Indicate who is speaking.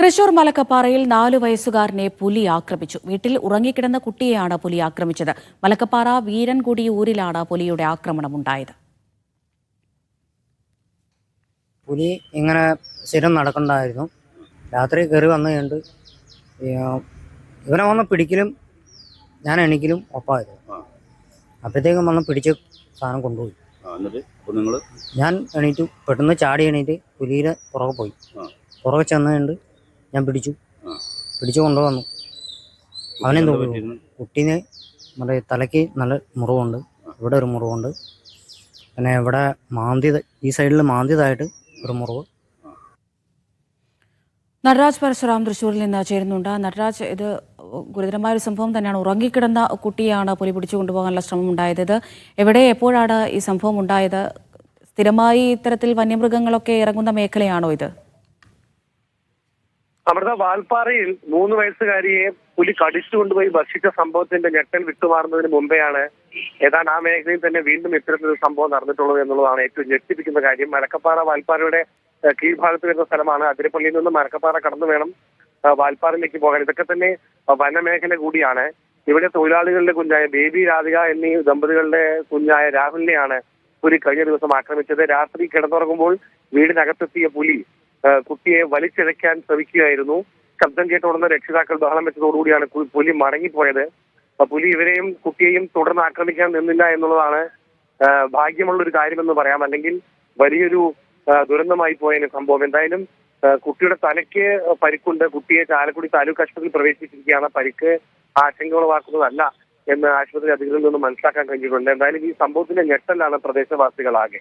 Speaker 1: തൃശൂർ മലക്കപ്പാറയിൽ നാലു വയസ്സുകാരനെ പുലി ആക്രമിച്ചു. വീട്ടിൽ ഉറങ്ങിക്കിടന്ന കുട്ടിയെയാണ് പുലി ആക്രമിച്ചത്. മലക്കപ്പാറ വീരൻകുടി ഊരിലാണ് പുലിയുടെ ആക്രമണം ഉണ്ടായത്
Speaker 2: പുലി ഇങ്ങനെ സ്ഥിരം നടക്കണ്ടായിരുന്നു. രാത്രി കയറി വന്നു കഴിഞ്ഞിട്ട് ഇവനെ വന്ന് പിടിക്കലും ഞാൻ എണീക്കലും ഒപ്പമായിരുന്നു അപ്പോഴത്തേക്കും വന്ന് പിടിച്ച് സാധനം കൊണ്ടുപോയി. ഞാൻ എണീറ്റു. പെട്ടെന്ന് ചാടി എണീറ്റ് പുലിയുടെ പുറകെ പോയി. പുറകെ ചെന്ന് കഴിഞ്ഞിട്ട് ഞാൻ പിടിച്ചു. പിടിച്ചു കൊണ്ടുവന്നു അവനെ? കുട്ടീനെ നമ്മുടെ തലയ്ക്ക് നല്ല മുറിവുണ്ട്. ഇവിടെ ഒരു മുറിവുണ്ട്. പിന്നെ ഇവിടെ മാന്തി ഈ സൈഡിൽ മാന്തിയതായിട്ട് ഒരു മുറിവ്.
Speaker 1: നടരാജ് പരശുറാം തൃശൂരിൽ നിന്ന് ചേരുന്നുണ്ട്. നടരാജ് ഇത് ഗുരുതരമായ ഒരു സംഭവം തന്നെയാണ്. ഉറങ്ങിക്കിടന്ന കുട്ടിയാണ് പുലി പിടിച്ചു കൊണ്ടുപോകാനുള്ള ശ്രമം ഉണ്ടായത്. ഇത് എവിടെ എപ്പോഴാണ് ഈ സംഭവം ഉണ്ടായത്? സ്ഥിരമായി ഇത്തരത്തിൽ വന്യമൃഗങ്ങളൊക്കെ ഇറങ്ങുന്ന മേഖലയാണോ ഇത്?
Speaker 3: അമൃത വാൽപ്പാറയിൽ മൂന്ന് വയസ്സുകാരിയെ പുലി കടിച്ചു കൊണ്ടുപോയി ഭക്ഷിച്ച സംഭവത്തിന്റെ ഞെട്ടൽ വിട്ടുമാറുന്നതിന് മുമ്പെയാണ് ഏതാണ്ട് ആ മേഖലയിൽ തന്നെ വീണ്ടും ഇത്തരത്തിലൊരു സംഭവം നടന്നിട്ടുള്ളത് എന്നുള്ളതാണ് ഏറ്റവും ഞെട്ടിപ്പിക്കുന്ന കാര്യം. മലക്കപ്പാറ വാൽപ്പാറയുടെ കീഴ്ഭാഗത്ത് വരുന്ന സ്ഥലമാണ്. അതിരപ്പള്ളിയിൽ നിന്ന് മലക്കപ്പാറ കടന്നു വേണം വാൽപ്പാറയിലേക്ക് പോകാൻ. ഇതൊക്കെ തന്നെ വനമേഖല കൂടിയാണ്. ഇവിടെ തൊഴിലാളികളുടെ കുഞ്ഞായ ബേബി രാധിക എന്നീ ദമ്പതികളുടെ കുഞ്ഞായ രാഹുലിനെയാണ് പുലി കഴിഞ്ഞ ദിവസം ആക്രമിച്ചത്. രാത്രി കിടന്നുറങ്ങുമ്പോൾ വീടിനകത്തെത്തിയ പുലി കുട്ടിയെ വലിച്ചിഴയ്ക്കാൻ ശ്രമിക്കുകയായിരുന്നു. ശബ്ദം കേട്ടുടർന്ന് രക്ഷിതാക്കൾ ബഹളം വെച്ചതോടുകൂടിയാണ് പുലി മടങ്ങിപ്പോയത്. പുലി ഇവരെയും കുട്ടിയെയും തുടർന്ന് ആക്രമിക്കാൻ നിന്നില്ല എന്നുള്ളതാണ് ഭാഗ്യമുള്ള ഒരു കാര്യമെന്ന് പറയാം. അല്ലെങ്കിൽ വലിയൊരു ദുരന്തമായി പോയതിന് സംഭവം. എന്തായാലും കുട്ടിയുടെ തലയ്ക്ക് പരിക്കുണ്ട്. കുട്ടിയെ ചാലക്കുടി താലൂക്ക് ആശുപത്രിയിൽ പ്രവേശിപ്പിച്ചിരിക്കുകയാണ്. പരിക്ക് ആശങ്ക ഉളവാക്കുന്നതല്ല എന്ന് ആശുപത്രി അധികൃതരിൽ നിന്ന് മനസ്സിലാക്കാൻ കഴിഞ്ഞിട്ടുണ്ട്. എന്തായാലും ഈ സംഭവത്തിന്റെ ഞെട്ടലാണ് പ്രദേശവാസികളാകെ.